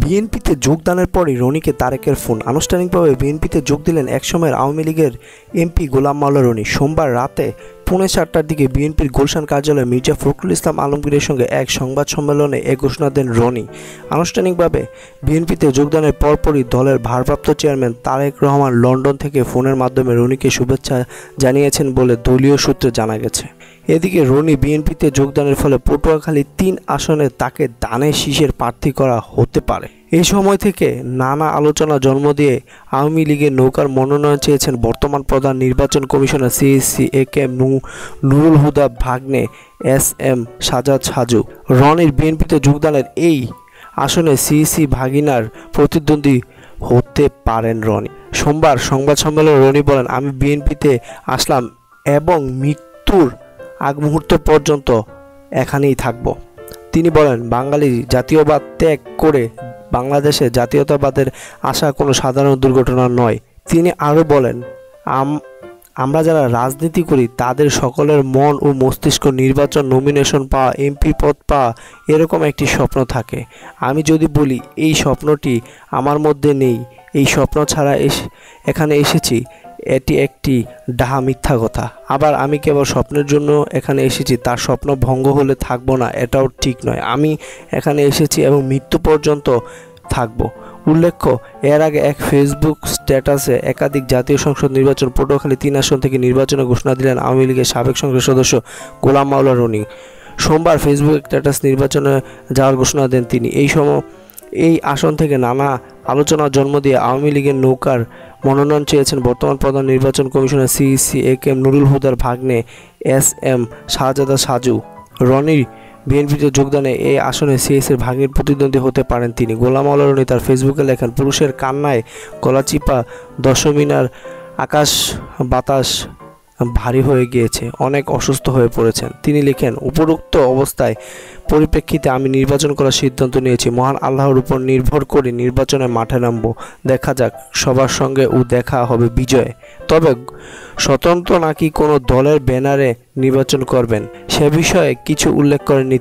বিএনপিতে যোগদানের পরই রনিকে তারেকের ফোন। আনুষ্ঠানিকভাবে বিএনপিতে যোগ দিলেন একসময়ের আওয়ামী লীগের এমপি গোলাম মাওলা রনি। সোমবার রাতে পৌনে চারটার দিকে বিএনপির গুলশান কার্যালয়ে মির্জা ফখরুল ইসলাম আলমগীরের সঙ্গে এক সংবাদ সম্মেলনে এ ঘোষণা দেন রনি। আনুষ্ঠানিকভাবে বিএনপিতে যোগদানের পরপরই দলের ভারপ্রাপ্ত চেয়ারম্যান তারেক রহমান লন্ডন থেকে ফোনের মাধ্যমে রনিকে শুভেচ্ছা জানিয়েছেন বলে দলীয় সূত্রে জানা গেছে। এদিকে রনি বিএনপিতে যোগদানের ফলে পটুয়াখালী তিন আসনে তাকে দানে শীষের প্রার্থী করা হতে পারে। এই সময় থেকে নানা আলোচনা জন্ম দিয়ে আওয়ামী লীগের নৌকার মনোনয়ন চেয়েছেন বর্তমান প্রধান নির্বাচন কমিশনার সিএসসি এ কে নু, নুরুল হুদা, ভাগ্নে, এস এম, সাজাদ সাজু। রনির বিএনপিতে যোগদানের এই আসনে সিইসি ভাগিনার প্রতিদ্বন্দ্বী হতে পারেন রনি। সোমবার সংবাদ সম্মেলনে রনি বলেন, আমি বিএনপিতে আসলাম এবং মৃত্যুর আগ মুহূর্ত পর্যন্ত এখানেই থাকব। তিনি বলেন, বাঙালি জাতীয়বাদ ত্যাগ করে বাংলাদেশে জাতীয়তাবাদের আসা কোনো সাধারণ দুর্ঘটনা নয়। তিনি আরও বলেন, আম- আমরা যারা রাজনীতি করি, তাদের সকলের মন ও মস্তিষ্ক নির্বাচন নমিনেশন পাওয়া এমপি পদ পাওয়া, এরকম একটি স্বপ্ন থাকে। আমি যদি বলি, এই স্বপ্নটি আমার মধ্যে নেই, এই স্বপ্ন ছাড়া এখানে এসেছি। এটি একটি ডাহা মিথ্যা কথা। আবার আমি কেবল স্বপ্নের জন্য এখানে এসেছি, তার স্বপ্ন ভঙ্গ হলে থাকব না, এটাও ঠিক নয়। আমি এখানে এসেছি এবং মৃত্যু পর্যন্ত থাকব। উল্লেখ্য, এর আগে এক ফেসবুক স্ট্যাটাসে একাধিক জাতীয় সংসদ নির্বাচন পটুয়াখালী তিন আসন থেকে নির্বাচনের ঘোষণা দিলেন আওয়ামী লীগের সাবেক সংসদ সদস্য গোলাম মাওলা রনি। সোমবার ফেসবুক স্ট্যাটাস নির্বাচনে যাওয়ার ঘোষণা দেন তিনি। এই সময় এই আসন থেকে নানা আলোচনার জন্ম দিয়ে আওয়ামী লীগের নৌকার মনোনয়ন চেয়েছেন বর্তমান প্রধান নির্বাচন commissioner CEC A K M Nurul হুদার ভাগ্নে এস এম শাহজাদা সাজু। রনির বিএনপিতে যোগদানে এই আসনে সিএসের ভাগ্নের প্রতিদ্বন্দ্বী হতে পারেন তিনি। গোলাম রনি তার ফেসবুকে লেখেন, পুরুষের কান্নায় গলাচিপা দশমিনার আকাশ বাতাস ভারী হয়ে গিয়েছে, অনেক অসুস্থ হয়ে পড়েছেন। তিনি লিখেন, উপরোক্ত অবস্থায় পরিপ্রেক্ষিতে আমি নির্বাচন করার সিদ্ধান্ত নিয়েছি। মহান আল্লাহর উপর নির্ভর করে নির্বাচনে মাঠে নামব। দেখা যাক, সবার সঙ্গে ও দেখা হবে বিজয়। তবে স্বতন্ত্র নাকি কোনো দলের ব্যানারে নির্বাচন করবেন, সে বিষয়ে কিছু উল্লেখ করেননি